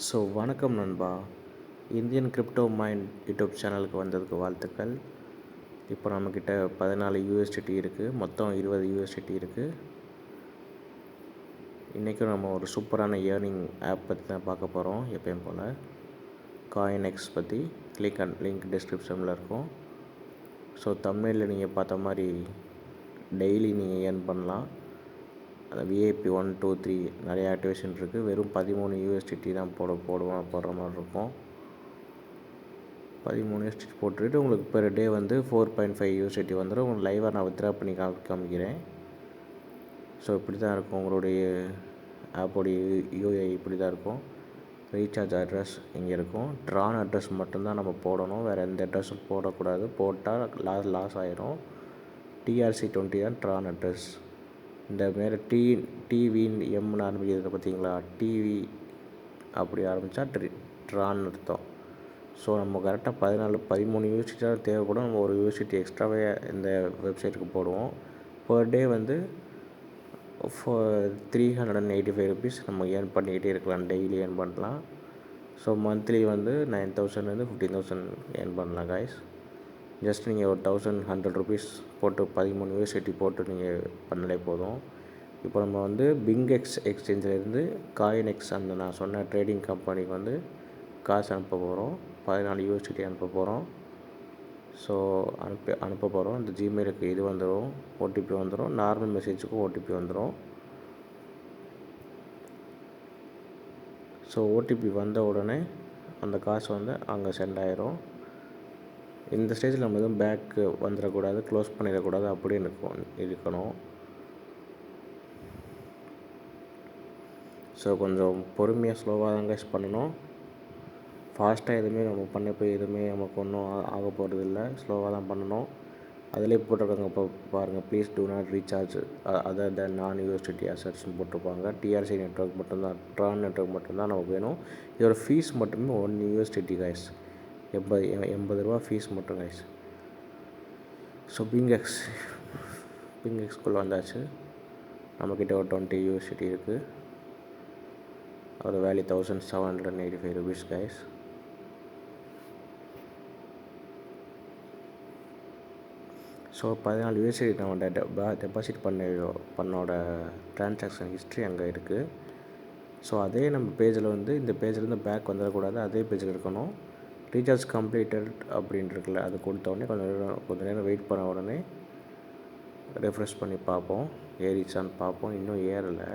So வணக்கம் நண்பா. Indian crypto mind YouTube சேனலுக்கு வந்ததுக்கு வாழ்த்துக்கள். இப்போ நம்மக்கிட்ட பதினாலு யூஎஸ்டிடி இருக்குது மொத்தம் இருபது யூஎஸ்டிடி இருக்குது இன்றைக்கும் நம்ம ஒரு சூப்பரான ஏர்னிங் ஆப் பற்றி தான் பார்க்க போகிறோம் எப்பயும் போல். காயின் எக்ஸ் பற்றி கிளிக் அண்ட் லிங்க் டிஸ்கிரிப்ஷனில் இருக்கும். ஸோ தமிழில் நீங்கள் பார்த்த மாதிரி டெய்லி நீங்கள் ஏர்ன் பண்ணலாம். அந்த விஐபி ஒன் டூ த்ரீ நிறைய ஆக்டிவேஷன் இருக்குது வெறும் பதிமூணு யூஎஸ்டிடி தான் போட போடுவோம் போடுற மாதிரி இருக்கும். பதிமூணு யூஎஸ்டிடி போட்டுட்டு உங்களுக்கு பெர் டே வந்து ஃபோர் பாயிண்ட் ஃபைவ் யூஎஸ்டிடி வந்துடும் உங்களுக்கு லைவாக நான் வித்ரா பண்ணி காமி காமிக்கிறேன். ஸோ இப்படி தான் இருக்கும். உங்களுடைய ஆப்போடைய யூஐ இப்படி தான் இருக்கும். ரீசார்ஜ் அட்ரஸ் இங்கே இருக்கும். ட்ரான் அட்ரஸ் மட்டும்தான் நம்ம போடணும். வேறு எந்த அட்ரஸும் போடக்கூடாது. போட்டால் லாஸ் லாஸ் ஆயிரும். டிஆர்சி டுவெண்ட்டி தான் ட்ரான் அட்ரஸ் இந்த மாரி டீ டிவின்னு எம்னு ஆரம்பிக்கிறது பார்த்தீங்களா? டிவி அப்படி ஆரம்பித்தா ட்ரி ட்ரான்னு அர்த்தம். ஸோ நம்ம கரெக்டாக பதினாலு பதிமூணு யூனிவர்சிட்டியாக தேவைப்படும். நம்ம ஒரு யூனிவர்சிட்டி எக்ஸ்ட்ராவே இந்த வெப்சைட்டுக்கு போடுவோம். பர் டே வந்து four three hundred and eighty five rupees நம்ம ஏர்ன் பண்ணிக்கிட்டே இருக்கலாம். டெய்லி ஏர்ன் பண்ணலாம். ஸோ மந்த்லி வந்து நைன் தௌசண்ட்லேருந்து ஃபிஃப்டீன் தௌசண்ட் ஏர்ன் பண்ணலாம் காய்ஸ் ஜஸ்ட் நீங்கள் ஒரு தௌசண்ட் ஹண்ட்ரட் ருபீஸ் போட்டு பதிமூணு யூனிவர்சிட்டி போட்டு நீங்கள் பண்ணலே போதும். இப்போ நம்ம வந்து பிங்எக்ஸ் எக்ஸ்சேஞ்சிலேருந்து காயின் எக்ஸ் அந்த நான் சொன்ன ட்ரேடிங் கம்பெனிக்கு வந்து காசு அனுப்ப போகிறோம் பதினாலு யூனிவர்சிட்டி அனுப்ப போகிறோம் ஸோ அனுப்பி அனுப்ப போகிறோம் இந்த ஜிமெயிலுக்கு இது வந்துடும் ஓடிபி வந்துடும் நார்மல் மெசேஜுக்கும் ஓடிபி வந்துடும் ஸோ ஓடிபி வந்த உடனே அந்த காசு வந்து அங்கே சென்ட் ஆயிரும். இந்த ஸ்டேஜில் நம்ம எதுவும் பேக்கு வந்துடக்கூடாது க்ளோஸ் பண்ணிடக்கூடாது அப்படின்னு இருக்கும் இருக்கணும். ஸோ கொஞ்சம் பொறுமையாக ஸ்லோவாக தான் கைஸ் பண்ணணும். ஃபாஸ்ட்டாக எதுவுமே நம்ம பண்ண போய் எதுவுமே நமக்கு ஒன்றும் ஆக போகிறது இல்லை. ஸ்லோவாக தான் பண்ணணும். அதிலே போட்டிருக்காங்க இப்போ பாருங்கள் please do not recharge other then நான் யூனிவர்சிட்டி அசட்ஸ்னு போட்டிருப்பாங்க. டிஆர்சி நெட்ஒர்க் மட்டும்தான் ட்ரான் நெட்ஒர்க் மட்டும்தான் நமக்கு வேணும். இதோட ஃபீஸ் மட்டுமே ஒன் யூனிவர்சிட்டி கைஸ் எண்பது எண்பது ரூபா ஃபீஸ் மட்டும் கைஸ் ஸோ பிங்கெக்ஸ் பிங்கெக்ஸ்குள்ளே வந்தாச்சு. நம்மக்கிட்ட ஒரு டுவெண்ட்டி யூனிவர்சிட்டி இருக்குது அதோட value thousand seven hundred eighty five rupees guys so பதினாலு யூஎஸ்டி நம்ம டெபாசிட் பண்ண பண்ணோட ட்ரான்சாக்ஷன் ஹிஸ்ட்ரி அங்கே இருக்குது ஸோ அதே நம்ம பேஜில் வந்து இந்த பேஜ்லேருந்து பேக் வந்துடக்கூடாது. அதே பேஜில் இருக்கணும். ரீசார்ஜ் கம்ப்ளீட்டட் அப்படின்னு இருக்குல்ல அது கொடுத்த உடனே கொஞ்சம் நேரம் கொஞ்சம் நேரம் வெயிட் பண்ண உடனே ரெஃப்ரெஷ் பண்ணி பார்ப்போம். ஏறிச்சான்னு பார்ப்போம். இன்னும் ஏறலை.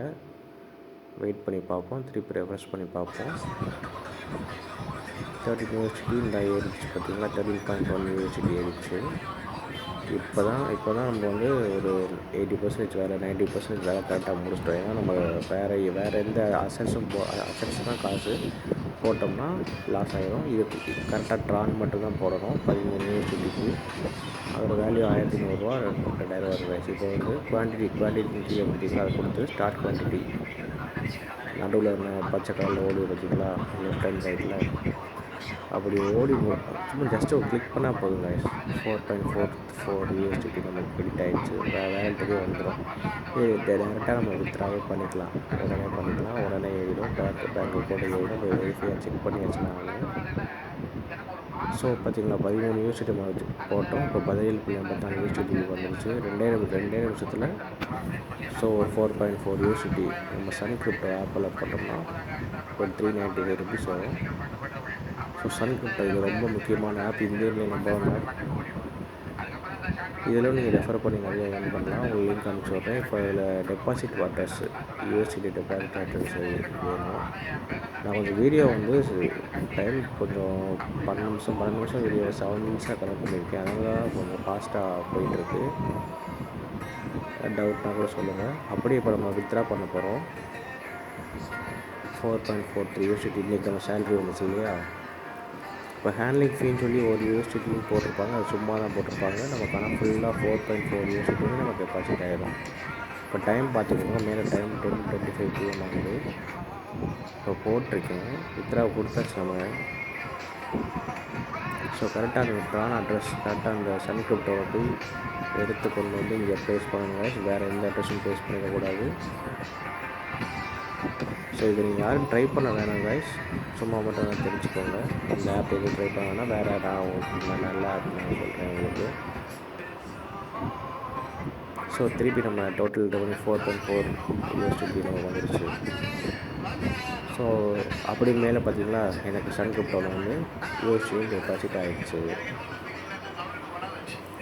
வெயிட் பண்ணி பார்ப்போம். திருப்பி ரெஃப்ரெஷ் பண்ணி பார்ப்போம். தேர்ட்டி யூனிவர்சிட்டி இந்த ஏறிச்சு பார்த்தீங்களா? தேர்ட்டின் பாயிண்ட் ஒன் யூனிவர்சிட்டி ஏறிச்சு இப்போ தான் இப்போ தான் நம்ம வந்து ஒரு எயிட்டி பர்சன்டேஜ் வேலை நைன்ட்டி பர்சன்டேஜ் வேலை கரெக்டாக முடிச்சிட்டோம். ஏன்னா நம்ம வேறு வேறு எந்த அசன்ஸும் போ அசன்ஸ் தான் காசு. போட்டோம்னா லாஸ் ஆகிடும் இது கரெக்டாக ட்ரான் மட்டும் தான் போடணும். பதிமூணு யூனிவர்சிட்டிக்கு அதோட வேல்யூ ஆயிரத்தி நூறுரூவா ரெண்டாயிரம் வருது இப்போ வந்து குவான்டிட்டி குவான்டிட்டி எப்படி அதை கொடுத்து ஸ்டார்ட் குவான்டிட்டி நடுவில் இருந்த பச்சை கலரில் ஓடி வச்சுக்கலாம் லெஃப்ட் ஹேண்ட் சைடில் அப்படி ஓடி சும்மா ஜஸ்ட் ஒரு கிளிக் பண்ணால் போதும் guys four point four four யூஎஸ்டிக்கு நமக்கு கிரெடிட் ஆகிடுச்சு வேறு வேலைட்டுக்கே வந்துடும் இது டேரெக்டாக நம்ம வித்ராவே பண்ணிக்கலாம். உடனே பண்ணிக்கலாம். உடனே ஏறிடும். பேங்க் பேங்க் அக்கௌண்ட் ஏறிடும். போய் வெரிஃபையாக செக் பண்ணி வச்சுனாங்க ஸோ பார்த்திங்களா பதிமூணு யூனிவர்சிட்டி மாதிரி போட்டோம். இப்போ பதினேழு புள்ளி ஐம்பத்தாறு யூனிவர்சிட்டி வந்துருச்சு. ரெண்டே ரெண்டே நிமிஷத்தில் so four point four university நம்ம சன் கிரிப்டோ ஆப்பில் போட்டோம்னா ஒரு த்ரீ நைன்ட்டி ஃபைவ் ருபீஸ் வரும். ஸோ சன் கிரிப்டோ இது ரொம்ப முக்கியமான ஆப். இந்தியன்லேயே நம்பர் இதில் நீங்கள் ரெஃபர் பண்ணி நிறைய ஏர்ன் பண்ணலாம். ஒரு லிங்க் அனுப்பிச்சி விட்றேன். இப்போ இதில் டெபாசிட் வாட்டர்ஸு யூஎஸ்சிடி டெபாசிட் வாட்டர்ஸ் வேணும். நான் கொஞ்சம் வீடியோ வந்து டைம் கொஞ்சம் பன்னெண்டு நிமிஷம் பன்னெண்டு நிமிஷம் வீடியோ செவன் மினிட்ஸாக கனெக்ட் பண்ணியிருக்கேன். அதனால் கொஞ்சம் ஃபாஸ்ட்டாக போயிட்டுருக்கு. டவுட்னா கூட சொல்லுங்கள் அப்படியே இப்போ நம்ம வித்ரா பண்ண போகிறோம் four point four three university இன்றைக்கி நம்ம சேலரி வந்துச்சு இல்லையா? இப்போ ஹேண்ட்லிங் ஃபீன்னு சொல்லி ஒரு யூனிவர்சிட்டியும் போட்டிருப்பாங்க. அது சும்மா தான் போட்டிருப்பாங்க நமக்கு ஆனால் ஃபுல்லாக ஃபோர் பாயிண்ட் ஃபோர் யூனிவர்சிட்டி நமக்கு டெபாசிட் ஆகிடும் இப்போ டைம் பார்த்துக்கோங்க. மேலே time ten twenty five PM ஆகுது. இப்போ போட்டிருக்கேன். வித்ரா கொடுத்தாச்சு நம்ம. ஸோ கரெக்டாக அந்த ட்ரான் அட்ரஸ் கரெக்டாக அந்த சன் கிரிப்டோவை போய் எடுத்து கொண்டு வந்து இங்கே ப்ளேஸ் பண்ணுங்க. வேறு எந்த அட்ரஸும் ப்ளேஸ் பண்ணிடக்கூடாது. ஸோ இதை நீங்கள் யாரும் ட்ரை பண்ண வேணாம் கைஸ் சும்மா மட்டும் தெரிஞ்சுக்கோங்க. இந்த ஆப் எதுவும் ட்ரை பண்ண வேணாம் வேறு நான் உங்களுக்கு நல்ல ஆப் நான் சொல்கிறேன் உங்களுக்கு. ஸோ திருப்பி நம்ம total revenue four point four USD நம்ம வந்துருச்சு. ஸோ அப்படி மேலே பார்த்தீங்கன்னா எனக்கு சன் கிரிப்டோவில் வந்து யூஎஸ்டியும் டெபாசிட் ஆகிடுச்சு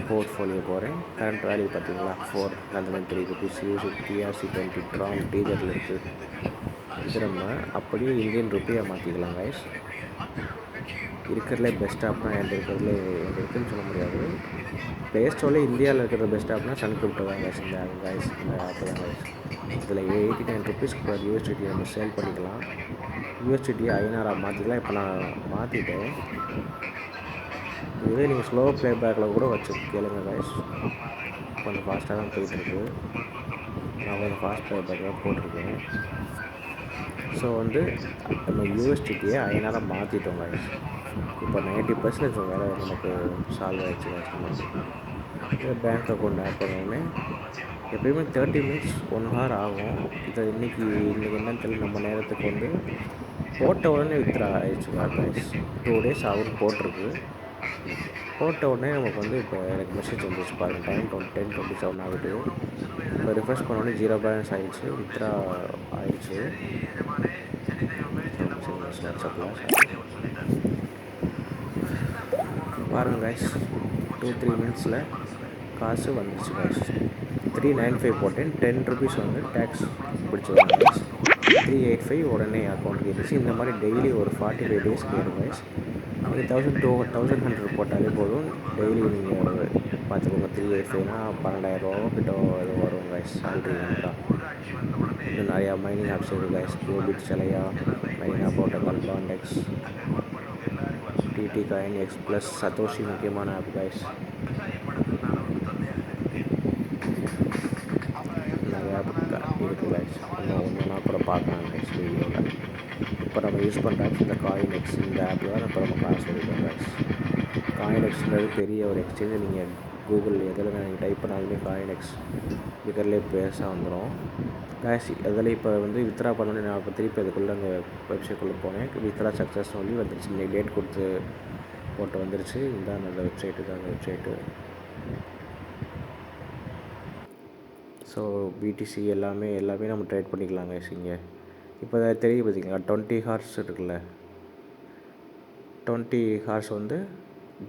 போர்ட்ஃபோலியோ போகிறேன் கரண்ட் வேல்யூ பார்த்தீங்களா four hundred three rupees use TRC twenty Tron டீஜரில் இருக்குது இது நம்ம அப்படியே இந்தியன் ருப்பியாக மாற்றிக்கலாம் கைஸ் இருக்கிறதுலே பெஸ்ட் ஆப்னா என்கிட்ட இருக்கிறதுலே என்கிட்ட இருக்குன்னு சொல்ல முடியாது. ப்ளே ஸ்டோரில் இந்தியாவில் இருக்கிற பெஸ்ட் ஆப்னா சன் கிரிப்டோ தான் கைஸ் இந்த கைஸ் இந்த ஆப் தான் கைஸ் இதில் எயிட்டி நைன் ருபீஸ்க்கு ஒரு யூஎஸ்டிடி நம்ம சேல் பண்ணிக்கலாம். யூஎஸ்டிடி ஐநூறாக மாற்றிக்கலாம் இப்போ நான் மாற்றிட்டேன் இதுவே நீங்கள் ஸ்லோ ப்ளே பேக்கில் கூட வச்சு கேளுங்க கைஸ் கொஞ்சம் ஃபாஸ்ட்டாக தான் போயிட்டுருக்கு நான் கொஞ்சம் ஃபாஸ்ட் ப்ளே பேக்கில் போட்டிருக்கேன். ஸோ வந்து நம்ம யூஎஸ்டிடியை ஐநூறாக மாற்றிட்டோம் கைஸ் இப்போ நைன்ட்டி பர்சன்டேஜ் வேலை நமக்கு சால்வ் ஆகிடுச்சு கைஸ் பேங்க் அக்கௌண்ட் ஆட் பண்ணோடனே எப்பயுமே தேர்ட்டி மினிட்ஸ் ஒன் ஹவர் ஆகும். இதை இன்றைக்கி இன்றைக்கி என்னன்னு தெரியல நம்ம நேரத்துக்கு வந்து போட்ட உடனே வித்ரா ஆயிடுச்சு டூ டேஸ் ஆகும் போட்டிருக்கு. போட்ட உடனே நமக்கு வந்து இப்போ எனக்கு மெசேஜ் வந்துச்சு பாருங்கள் time twenty ten twenty seven ஆகுது. இப்போ ரிஃப்ரெஷ் பண்ணோடனே ஜீரோ பேலன்ஸ் ஆகிடுச்சு வித்ரா ஆயிடுச்சு. பாருங்கள் கைஸ் டூ த்ரீ மினிட்ஸில் காசு வந்துடுச்சு கைஸ் த்ரீ நைன் ஃபைவ் போட்டேன். டென் ருபீஸ் வந்து டேக்ஸ் பிடிச்சிருவாங்க கைஸ் த்ரீ எயிட் ஃபைவ் உடனே அக்கௌண்ட்டுக்கு இருந்துச்சு இந்த மாதிரி டெய்லி ஒரு ஃபார்ட்டி ஃபைவ் டேஸ்க்கு வரும் அப்படி நீங்கள் தௌசண்ட் டூ தௌசண்ட் ஹண்ட்ரட் போட்டாலே போதும். டெய்லி நீங்கள் பார்த்துக்கோங்க. த்ரீ எயிட் ஃபைவ்னா பன்னெண்டாயிரரூவா கிட்ட இது வரும் கைஸ் சேலரி தான் இன்னும் நிறையா மைனிங் ஆப்ஸ் இருக்குது கைஸ் கியூபிட் சிலையா மைனிங் போட்டோக்கால் பாண்டெக்ஸ் டிடி காயின் எக்ஸ் ப்ளஸ் சதோஷி முக்கியமான ஆப் கைஸ் நிறையா ஆப் இருக்குது கைஸ் இன்னும் ஒன்றுனா கூட பார்க்கலாம் நெக்ஸ்ட் வீடியோவில் இப்போ நம்ம யூஸ் பண்ணுற ஆப்ஸ் இந்த காயின் எக்ஸ் இந்த ஆப் தான் இப்போ நம்ம காசு எடுக்கிறோம் காயின் எக்ஸ்ன்றது பெரிய ஒரு எக்ஸ்சேஞ்சு நீங்கள் கூகுள் எதில் நீங்கள் டைப் பண்ணாலுமே காயின் எக்ஸ் இருக்கிறதுலே பேஸாக வந்துடும் கேஷ் அதில் இப்போ வந்து வித்ரா பண்ணோன்னே நான் இப்போ திருப்பி அதுக்குள்ளே அந்த வெப்சைட்குள்ளே போனேன். வித்ரா சக்ஸஸ் சொல்லி வந்துருச்சு. இன்னைக்கு டேட் கொடுத்து போட்டு வந்துருச்சு. இதான் அந்த வெப்சைட்டு தான் அந்த வெப்சைட்டு ஸோ பிடிசி எல்லாமே எல்லாமே நம்ம ட்ரேட் பண்ணிக்கலாங்க இங்கே. இப்போ தெரியும் பார்த்தீங்களா டுவெண்ட்டி ஹார்ஸ் இருக்குல்ல. டுவெண்ட்டி ஹார்ஸ் வந்து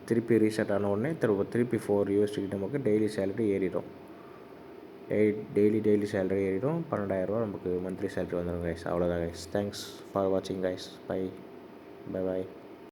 திருப்பி ரீசெட் ஆன உடனே திரும்ப திருப்பி ஃபோர் யூஎஸ்டிக்கு நமக்கு டெய்லி சேலரி ஏறிடும். எயிட் டெய்லி டெய்லி சேலரி ஏறிடும். பன்னெண்டாயிரரூவா நமக்கு மந்த்லி சேலரி வந்துடும் கைஸ் அவ்வளோதான் கைஸ் தேங்க்ஸ் ஃபார் வாட்சிங் கைஸ் பை பை பாய்